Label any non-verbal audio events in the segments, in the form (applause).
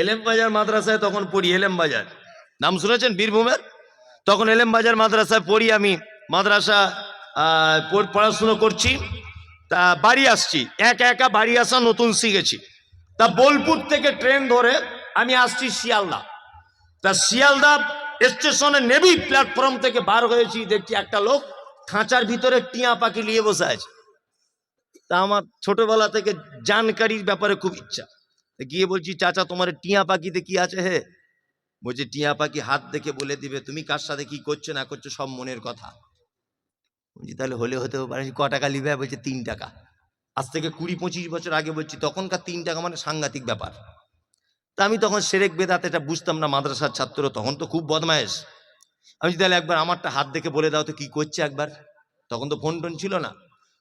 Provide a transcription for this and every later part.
এলেম বাজার মাদ্রাসায় তখন পড়ি এলেম বাজার নাম শুনেছেন বীরভূমের? তখন এলেম বাজার মাদ্রাসায় পড়ি আমি, মাদ্রাসা পড়াশুনো করছি। তা বাড়ি আসছি, একা একা বাড়ি আসা নতুন শিখেছি। তা বোলপুর থেকে ট্রেন ধরে আমি আসছি শিয়ালদা। তা শিয়ালদা স্টেশনে নেবি প্ল্যাটফর্ম থেকে বার হয়েছি, দেখছি একটা লোক খাঁচার ভিতরে টিয়া পাখি নিয়ে বসে আছে। তা আমার ছোটবেলা থেকে জানকারির ব্যাপারে খুব ইচ্ছা। গিয়ে বলছি চাচা তোমার টিয়া পাখিতে কি আছে হে? বলছে টিয়া পাখি হাত দেখে বলে দিবে তুমি কার সাথে কি করছ না করছ সব মনের কথা। বলছি তাহলে হলে হতেও পারে ক টাকা নিবে বলছে তিন টাকা। আজ থেকে কুড়ি পঁচিশ বছর আগে বলছি তখনকার তিন টাকা মানে সাংঘাতিক ব্যাপার। তা আমি তখন সেরেক বেদাত এটা বুঝতাম না মাদ্রাসার ছাত্র তখন তো খুব বদমায়েশ। আমি বলছি, তাহলে একবার আমারটা হাত দেখে বলে দাও তো কি করছে একবার। তখন তো ফোন টোন ছিল না।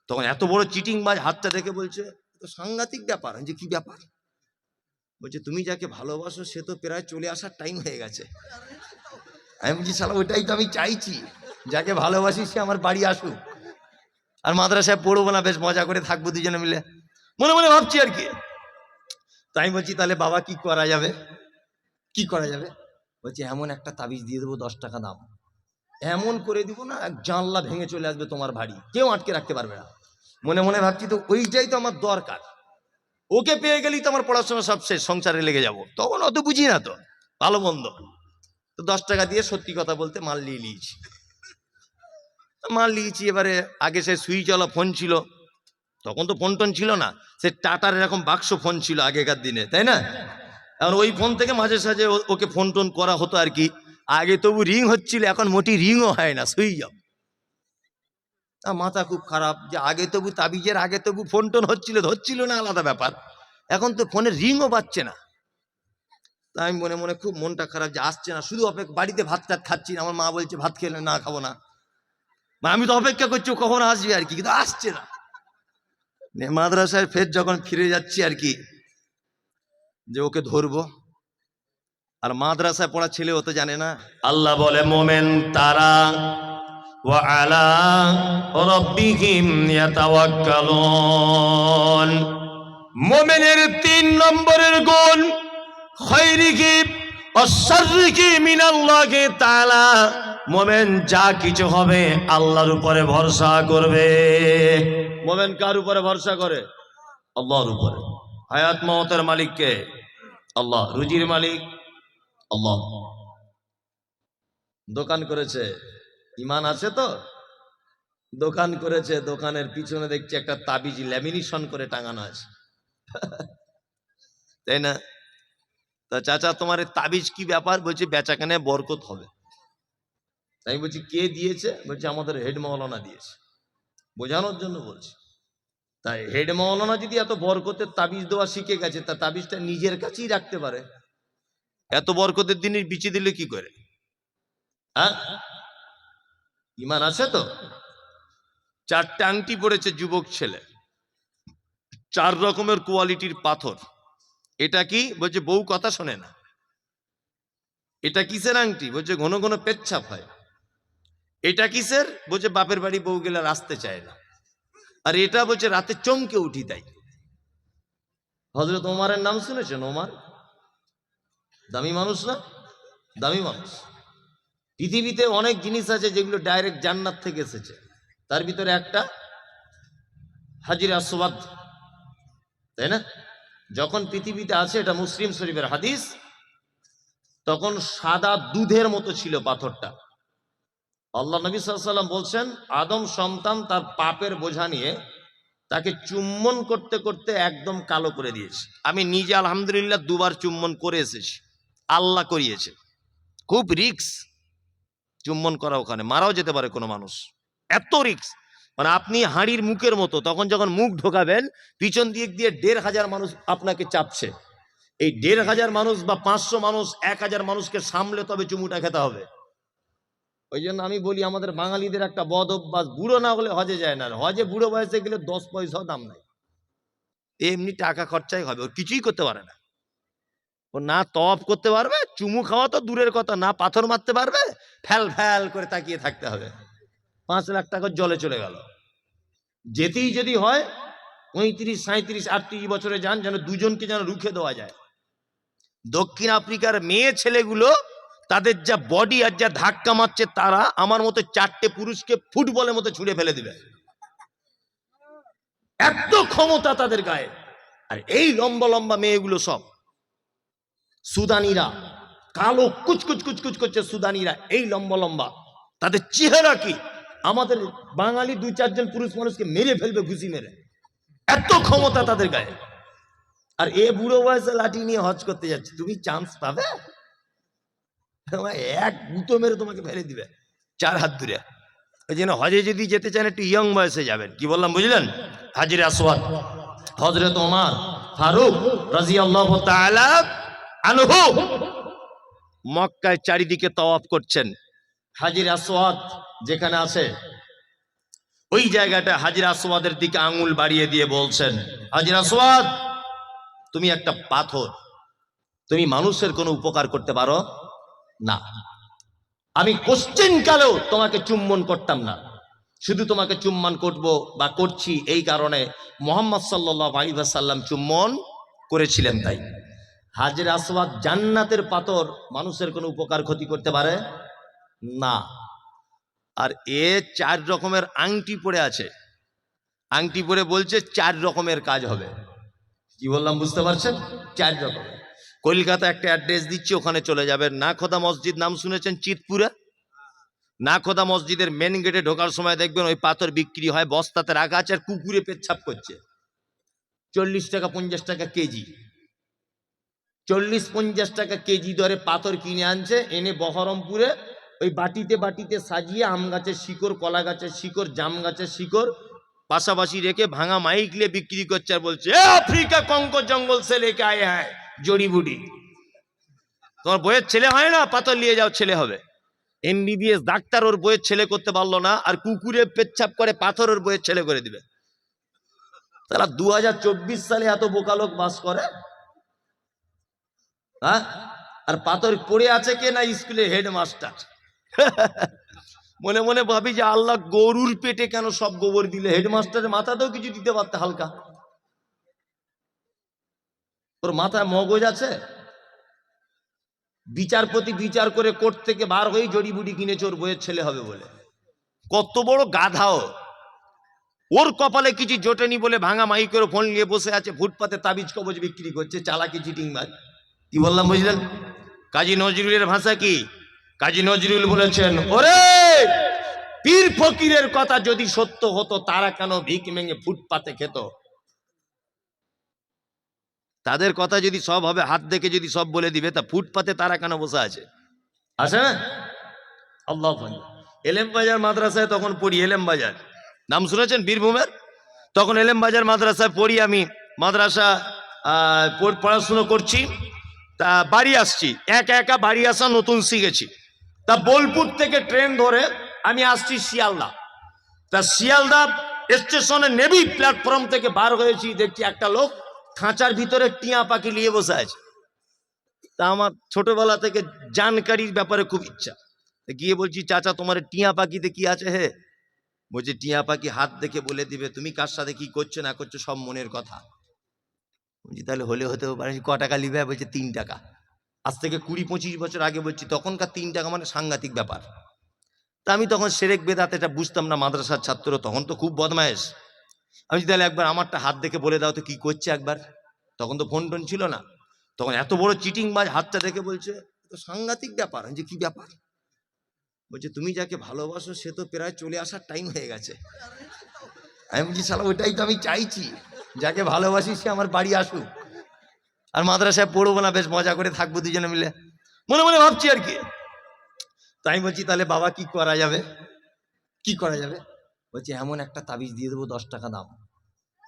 তখন এত বড় চিটিং বাজ হাতটা দেখে বলছে তো সাংঘাতিক ব্যাপার। যে কি ব্যাপার? বলছে, তুমি যাকে ভালোবাসো, সে তো প্রায় চলে আসার টাইম হয়ে গেছে। আমি বলছি সালা ওইটাই তো আমি চাইছি। যাকে ভালোবাসি, সে আমার বাড়ি আসুক। আর মাদ্রাসায় পড়ব না, বেশ মজা করে থাকব দুজনে মিলে। মনে মনে ভাবছি আর কি। তাই বলছি, তাহলে বাবা, কি করা যাবে? কি করা যাবে? বলছি, এমন একটা তাবিজ দিয়ে দেবো, দশ টাকা দাম। এমন করে দিব না, এক জানলা ভেঙে চলে আসবে তোমার বাড়ি। কেউ আটকে রাখতে পারবে না। মনে মনে ভাবছি, তো ওইটাই তো আমার দরকার। ওকে পেয়ে গেলেই তো আমার পড়াশোনা সব শেষ, সংসারে লেগে যাব। তখন অত বুঝি না তো, ভালো মন্দ। তো দশ টাকা দিয়ে সত্যি কথা বলতে মাল নিয়ে নিয়েছি। মাল নিয়েছি, এবারে আগে সে সুইচওয়ালা ফোন ছিল। তখন তো ফোন টোন ছিল না, সে টাটার এরকম বাক্স ফোন ছিল আগেকার দিনে, তাই না? এখন ওই ফোন থেকে মাঝে সাঝে ওকে ফোন টোন করা হতো আর কি। আগে তবু রিং হচ্ছিল, এখন মোটি রিংও হয় না সুইচ অফ মাথা খুব খারাপ। যে আগে তবু তাবিজের, আগে তবু ফোন টোন হচ্ছিল, ধরছিল না আলাদা ব্যাপার। এখন তো ফোনের রিংও পাচ্ছে না। তা আমি মনে মনে খুব মনটা খারাপ যে আসছে না। শুধু অপেক্ষা, বাড়িতে ভাত টাত খাচ্ছি না। আমার মা বলছে, ভাত খেলে না খাব না। মানে আমি তো অপেক্ষা করছি কখন আসবে আর কি? কিন্তু আসছে না, মাদ্রাসায় ফের যখন ফিরে যাচ্ছি আর কি, যে ওকে ধরবো। আর মাদ্রাসায় পড়া ছেলে ও তো জানে না। আল্লাহ বলে, মোমেন, তারা আলা রাব্বিহিম ইয়াতাওয়াক্কালুন। মোমেনের তিন নম্বরের গুণ খৈরিকি অশারিকি মিনাল্লাহি তাআলা। মোমেন যা কিছু হবে আল্লাহর উপরে ভরসা করবে। মোমেন কার উপরে ভরসা করে? আল্লাহর উপরে। হায়াত মহতের মালিককে? আল্লাহ। রুজির মালিক? আল্লাহ। দোকান করেছে। ইমান আছে তো? দোকান করেছে, দোকানের পিছনে দেখছি একটা তাবিজ ল্যামিনেশন করে টাঙানো আছে। (laughs) তাই না? তা চাচা, তোমার তাবিজ কি ব্যাপার? বলছে, বেচাকেনে বরকত হবে। আমি বলছি, কে দিয়েছে? বলছে, আমাদের হেড মৌলানা দিয়েছে। বোঝানোর জন্য বলছি। তাই হেড মৌলানা যদি এত বরকতের তাবিজ দেওয়া শিখে গেছে, তা তাবিজটা নিজের কাছেই রাখতে পারে। এত বরকতের দিনের বিচি দিলে কি করে? হ্যাঁ? ইমান আছে তো? চারটে আংটি পড়েছে যুবক ছেলে। চার রকমের কোয়ালিটির পাথর। এটা কি? বলছে, বউ কথা শোনে না। এটা কিসের আংটি? বলছে, ঘন ঘন পেচ্ছাপ হয়। এটা কিসের? বলছে, বাপের বাড়ি বউ গেলে আসতে চায় না। আর এটা বলছে, রাতে চমকে উঠি তাই। হজরত ওমারের নাম শুনেছেন, ওমার? দামি মানুষ না? দামি মানুষ। পৃথিবীতে অনেক জিনিস আছে যেগুলো ডাইরেক্ট জান্নাত থেকে এসেছে। তার ভিতরে একটা হাজির আসবাদ তাই না? যখন পৃথিবীতে আছে, এটা মুসলিম শরীফের হাদিস, তখন সাদা দুধের মতো ছিল পাথরটা। আল্লাহ নবী সাল্লাম বলছেন, আদম সন্তান তার পাপের বোঝা নিয়ে তাকে চুম্বন করতে করতে একদম কালো করে দিয়েছে। আমি নিজে আলহামদুলিল্লাহ দুবার চুম্বন করে এসেছি। আল্লাহ করিয়েছে। খুব রিক্স চুম্বন করা ওখানে, মারাও যেতে পারে কোনো মানুষ। এত রিক্স মানে আপনি হাঁড়ির মুখের মতো, তখন যখন মুখ ঢোকাবেন, পিছন দিক দিয়ে দেড় হাজার মানুষ আপনাকে চাপছে। এই দেড় হাজার মানুষ বা পাঁচশো মানুষ, এক হাজার মানুষকে সামলে তবে চুমুটা খেতে হবে। ওই জন্য আমি বলি, আমাদের বাঙালিদের একটা বদ অভ্যাস, বুড়ো না হলে হজে যায় না। হজে বুড়ো বয়সে গেলে দশ পয়সাও দাম নাই। এমনি টাকা খরচাই হবে, ওর কিছুই করতে পারে না। ও না তপ করতে পারবে, চুমু খাওয়া তো দূরের কথা, না পাথর মারতে পারবে, ফ্যাল ফ্যাল করে তাকিয়ে থাকতে হবে। পাঁচ লাখ টাকা জলে চলে গেল। যেতেই যদি হয়, পঁয়ত্রিশ সাঁত্রিশ আটত্রিশ বছরে যান যেন দুজনকে যেন রুখে দেওয়া যায়। দক্ষিণ আফ্রিকার মেয়ে ছেলেগুলো, তাদের যা বডি আর যা ধাক্কা মারছে, তারা আমার মতো চারটে পুরুষকে ফুটবলের মতো ছুঁড়ে ফেলে দিবে। এত ক্ষমতা তাদের গায়ে। আর এই লম্বা লম্বা মেয়েগুলো সব সুদানিরা, কালো কুচকুচ কুচকুচ করছে সুদানিরা, এই লম্বা লম্বা। তাদের চেহারা কি? আমাদের বাঙালি দুই চারজন পুরুষ মানুষকে মেরে ফেলবে ঘুষি মেরে। এত ক্ষমতা তাদের গায়ে। আর এ বুড়ো বয়সে লাঠি নিয়ে হজ করতে যাচ্ছে। তুমি চান্স পাবে? এক গুঁতো মেরে তোমাকে ফেলে দিবে। চার হাত দূরে। ওই জন্য হজে যদি যেতে চান, একটু ইয়ং বয়সে যাবেন। কি বললাম, বুঝলেন? হাজির আসওয়াদ। হজরত ওমার ফারুক রাজি আল্লাহ আনহু। মক্কায় চারিদিকে তওয়াফ করছেন। হাজির আসওয়াদ যেখানে আছে ওই জায়গাটা হাজির আসওয়াদের দিকে আঙুল বাড়িয়ে দিয়ে বলছেন হাজির আসওয়াদ তুমি একটা পাথর তুমি মানুষের কোনো উপকার করতে পারো না। আমি কোশ্চেন কালেও তোমাকে চুম্বন করতাম না। শুধু তোমাকে চুম্বন করব বা করছি এই কারণে মোহাম্মদ সাল্লাহ আলী সাল্লাম চুম্বন করেছিলেন তাই। হাজির আসওয়াদ জান্নাতের পাথর মানুষের কোনো উপকার, ক্ষতি করতে পারে? না। আর এ চার রকমের আংটি পড়ে আছে। আংটি পরে বলছে চার রকমের কাজ হবে। কি বললাম, বুঝতে পারছেন? চার রকমের। কলকাতা একটা অ্যাড্রেস দিচ্ছি, ওখানে চলে যাবেন। না খোদা মসজিদ, নাম শুনেছেন চিতপুরে? না খোদা মসজিদের মেন গেটে ঢোকার সময় দেখবেন ওই পাথর বিক্রি হয়, বস্তাতে রাখা আছে আর কুকুরে পেচ্ছাপ করছে। চল্লিশ টাকা, পঞ্চাশ টাকা কেজি। চল্লিশ পঞ্চাশ টাকা কেজি দরে পাথর কিনে আনছে, এনে বহরমপুরে ওই বাটিতে বাটিতে সাজিয়ে আম গাছের শিকড়, কলা গাছের শিকড়, জাম গাছের শিকড় পাশাপাশি রেখে ভাঙা মাইকলে বিক্রি করছে আর বলছে আফ্রিকা কঙ্ক জঙ্গল সে লেকে আয়ে হ্যায় জড়িবুটি তোমার বইয়ের ছেলে হয় না? পাথর নিয়ে যাও, ছেলে হবে। এমবিবিএস ডাক্তার ওর বইয়ের ছেলে করতে পারল না আর কুকুরে পেচ্ছাপ করে পাথর ওর বইয়ের ছেলে করে দিবে। তারা দু হাজার চব্বিশ সালে এত বোকালোক বাস করে হ্যাঁ? আর পাথর পড়ে আছে কে না স্কুলে হেডমাস্টার? (laughs) মনে মনে ভাবি যে আল্লাহ গরুর পেটে কেন সব গোবর দিলে? হেডমাস্টারের মাথাতেও কিছু দিতে পারতে হালকা। ওর মাথায় মগজ আছে? বিচারপতি বিচার করে কোর্ট থেকে বার হয়ে জড়িবুটি কিনেছে, ওর বইয়ের ছেলে হবে বলে। কত বড় গাধাও। ওর কপালে কিছু জোটেনি বলে ভাঙা মাইকের ফোন নিয়ে বসে আছে, ফুটপাতে তাবিজ কবজ বিক্রি করছে, চালাকি চিটিং মার। কি বললাম বুঝলেন? কাজী নজরুলের ভাষা কি? কাজী নজরুল বলেছেন, ওরে, পীর ফকিরের কথা যদি সত্য হতো, তারা কেন ভিক মেঙে ফুটপাতে খেত? তাদের কথা যদি সব হবে, হাত দেখে যদি সব বলে দিবে, তা ফুটপাতে তারা কেন বসে আছে? আছে না? আল্লাহ এলেম বাজার মাদ্রাসায় তখন পড়ি, এলেম বাজার। নাম শুনেছেন বীরভূমের? তখন এলেম বাজার মাদ্রাসায় পড়ি আমি। মাদ্রাসা পড়াশুনো করছি। তা বাড়ি আসছি। একা একা বাড়ি আসা নতুন শিখেছি। তা বোলপুর থেকে ট্রেন ধরে আমি আসছি শিয়ালদা। তা শিয়ালদা স্টেশনে নেবি প্ল্যাটফর্ম থেকে বার হয়েছি, দেখছি একটা লোক খাঁচার ভিতরে টিয়া পাখি নিয়ে বসে আছে। তা আমার ছোটবেলা থেকে জানকারির ব্যাপারে খুব ইচ্ছা। গিয়ে বলছি, চাচা, তোমার টিয়া পাখিতে কি আছে হে? বলছে, টিয়া পাখি হাত দেখে বলে দিবে। তুমি কার সাথে কি করছ, না করছ, সব মনের কথা। বলছি, তাহলে হলে হতেও পারে। ক টাকা লিবে? বলছে, তিন টাকা। আজ থেকে কুড়ি পঁচিশ বছর আগে বলছি, তখনকার তিন টাকা মানে সাংঘাতিক ব্যাপার। তা আমি তখন সেরেক বেদাত এটা বুঝতাম না, মাদ্রাসার ছাত্র, তখন তো খুব বদমায়েশ। আমি তাহলে একবার আমারটা হাত দেখে বলে দাও তো কি করছে একবার। তখন তো ফোন টোন ছিল না। তখন এত বড় চিটিং বাজ হাতটা দেখে বলছে, "এ তো সাংঘাতিক ব্যাপার। যে কি ব্যাপার? বলছে, তুমি যাকে ভালোবাসো সে তো প্রায় চলে আসার টাইম হয়ে গেছে। আমি বলছি সালা ওইটাই তো আমি চাইছি। যাকে ভালোবাসি সে আমার বাড়ি আসুক। আর মাদ্রাসায় পড়ব না, বেশ মজা করে থাকব দুজনে মিলে। মনে মনে ভাবছি আর কি। তাই বলছি, তাহলে বাবা কি করা যাবে? কি করা যাবে? বলছি, এমন একটা তাবিজ দিয়ে দেবো, দশ টাকা দাম।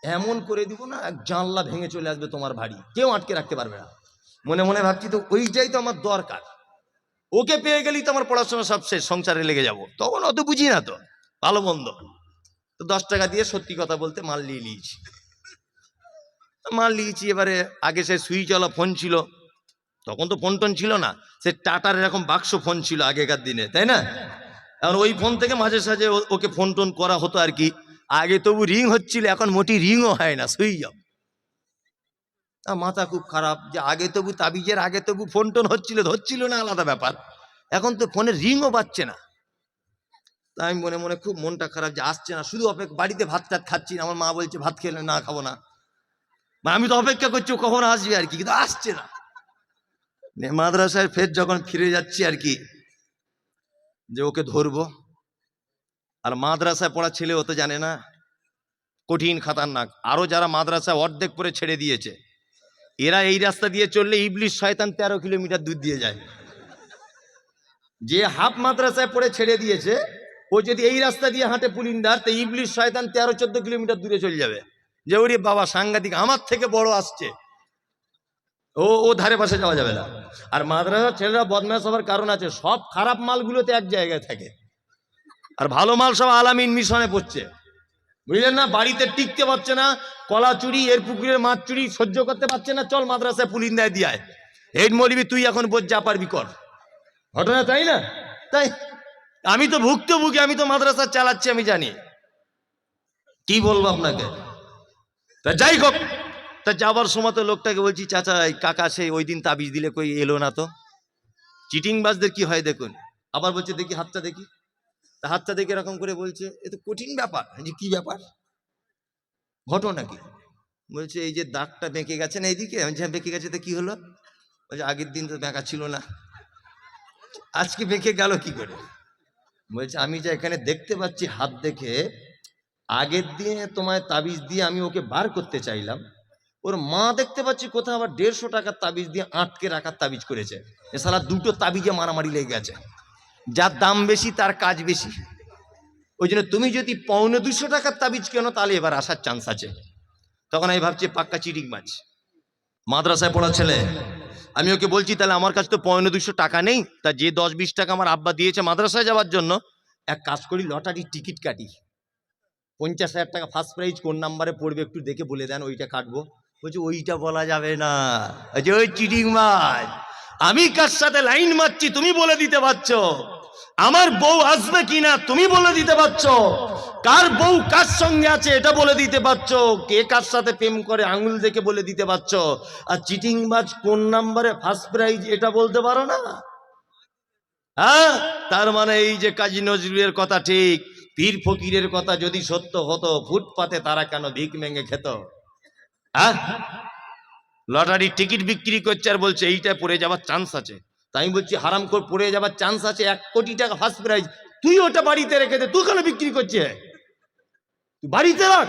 এমন করে দিব না, এক জানলা ভেঙে চলে আসবে তোমার বাড়ি। কেউ আটকে রাখতে পারবে না। মনে মনে ভাবছি, তো ওইটাই তো আমার দরকার। ওকে পেয়ে গেলেই তো আমার পড়াশোনা সব শেষ, সংসারে লেগে যাব। তখন অত বুঝি না তো, ভালো মন্দ। তো দশ টাকা দিয়ে সত্যি কথা বলতে মাল নিয়ে নিয়েছি। মাল নিয়েছি এবারে আগে সে সুইচওয়ালা ফোন ছিল। তখন তো ফোন টোন ছিল না। সে টাটার এরকম বাক্স ফোন ছিল আগেকার দিনে, তাই না? এখন ওই ফোন থেকে মাঝে সাঝে ওকে ফোন টোন করা হতো আর কি। আগে তবু রিং হচ্ছিল, এখন মোটি রিংও হয় না সুইচ আর মাথা খুব খারাপ, যে আগে তবু তাবিজের, আগে তবু ফোন টোন হচ্ছিল, ধরছিল না আলাদা ব্যাপার। এখন তো ফোনে রিংও পাচ্ছে না। তা আমি মনে মনে খুব মনটা খারাপ, যে আসছে না, শুধু অপেক্ষা, বাড়িতে ভাত টাত খাচ্ছি না, আমার মা বলছে, ভাত খেলে না, খাব না। আমি তো অপেক্ষা করছি কখন আসবে আর কি, কিন্তু আসছে না। মাদ্রাসায় ফের যখন ফিরে যাচ্ছি আর কি, যে ওকে ধরবো। আর মাদ্রাসায় পড়া ছেলে ও তো জানে না, কঠিন খাতারনাক আরও যারা মাদ্রাসায় অর্ধেক করে ছেড়ে দিয়েছে, এরা এই রাস্তা দিয়ে চললে ইবলিশ শয়তান তেরো কিলোমিটার দূর দিয়ে যায়। যে হাফ মাদ্রাসায় পড়ে ছেড়ে দিয়েছে, ও যদি এই রাস্তা দিয়ে হাঁটে পুলিন্দার, তো ইবলিশ শয়তান তেরো চোদ্দ কিলোমিটার দূরে চলে যাবে। যে ওরে বাবা, সাংঘাতিক আমার থেকে বড় আসছে। ও ও ধারে পাশে যাওয়া যাবে না। আর মাদ্রাসার ছেলেরা বদমাস হওয়ার কারণ আছে, সব খারাপ মালগুলোতে এক জায়গায় থাকে। আর ভালো মাল সব আলামিন মিশনে পড়ছে। বুঝলেন না? বাড়িতে টিকতে পারছে না, কলা চুরি, এর পুকুরের মাছ চুরি সহ্য করতে পারছে না, চল মাদ্রাসায় পুলিন দেয় দিয়ায় হেড মলিবি তুই এখন বোঝ যা পারবি কর। ঘটনা তাই না? তাই? আমি তো ভুক্তভোগী, আমি তো মাদ্রাসা চালাচ্ছি, আমি জানি। কি বলব আপনাকে? তা যাই হোক তা যাবার সময় তো লোকটাকে বলছি চাচা এই কাকা সেই ওই দিন তাবিজ দিলে কই এলো না তো? চিটিং বাজদের কি হয় দেখুন আবার বলছে দেখি হাতটা দেখি। তা হাতটা দেখে এরকম করে বলছে এ তো কঠিন ব্যাপার। বলছি, কি ব্যাপার? ঘটনা কি? বলছে এই যে দাগটা বেঁকে গেছে না এইদিকে হ্যাঁ বেঁকে গেছে তো কি হলো? বলছে আগের দিন তো বেঁকা ছিল না। আজকে বেঁকে গেল কি করে? বলছে আমি যে এখানে দেখতে পাচ্ছি হাত দেখে আগের দিনে তোমায় তাবিজ দিয়ে আমি ওকে বার করতে চাইলাম। ওর মা দেখতে পাচ্ছি কোথাও আবার দেড়শো টাকার তাবিজ দিয়ে আটকে রাখার তাবিজ করেছে। এছাড়া দুটো তাবিজে মারামারি লেগে গেছে। যার দাম বেশি, তার কাজ বেশি। ওই জন্য তুমি যদি পৌনে দুশো টাকার তাবিজ কেন, তাহলে এবার আসার চান্স আছে। তখন আমি ভাবছি, পাক্কা চিটিং মাছ মাদ্রাসায় পড়া ছেলে, আমি ওকে বলছি, তাহলে আমার কাছে তো পৌনে দুশো টাকা নেই। তা যে দশ বিশ টাকা আমার আব্বা দিয়েছে মাদ্রাসায় যাওয়ার জন্য, এক কাজ করি, লটারির টিকিট কাটি। পঞ্চাশ হাজার টাকা ফার্স্ট প্রাইজ কোন নাম্বারে পড়বে একটু দেখে বলে দেন, ওইটা কাটবো। বলছে, ওইটা বলা যাবে না। যে ওই চিটিং মাছ। আমি কার সাথে লাইন মারছি তুমি বলে দিতে পারছ? আমার বউ আসবে কিনা তুমি বলে দিতে পারছ? কার বউ কার সঙ্গে আছে এটা বলে দিতে পারছ? কে কার সাথে প্রেম করে আঙুল দেখে বলে দিতে পারছ? আর চিটিং মাছ কোন নাম্বারে ফার্স্ট প্রাইজ এটা বলতে পারো না? হ্যাঁ? তার মানে এই যে কাজী নজরুলের কথা ঠিক। পীর ফকিরের কথা যদি সত্য হতো, ফুটপাতে তারা কেন ভিক মেঙে খেত? হ্যাঁ? লটারির টিকিট বিক্রি করছে আর বলছে, এইটা পড়ে যাওয়ার চান্স আছে। তাই বলছি, হারাম করে পড়ে যাওয়ার চান্স আছে, এক কোটি টাকা ফার্স্ট প্রাইজ তুই ওটা বাড়িতে রেখে দে, তুই কেন বিক্রি করছে তুই বাড়িতে রাখ।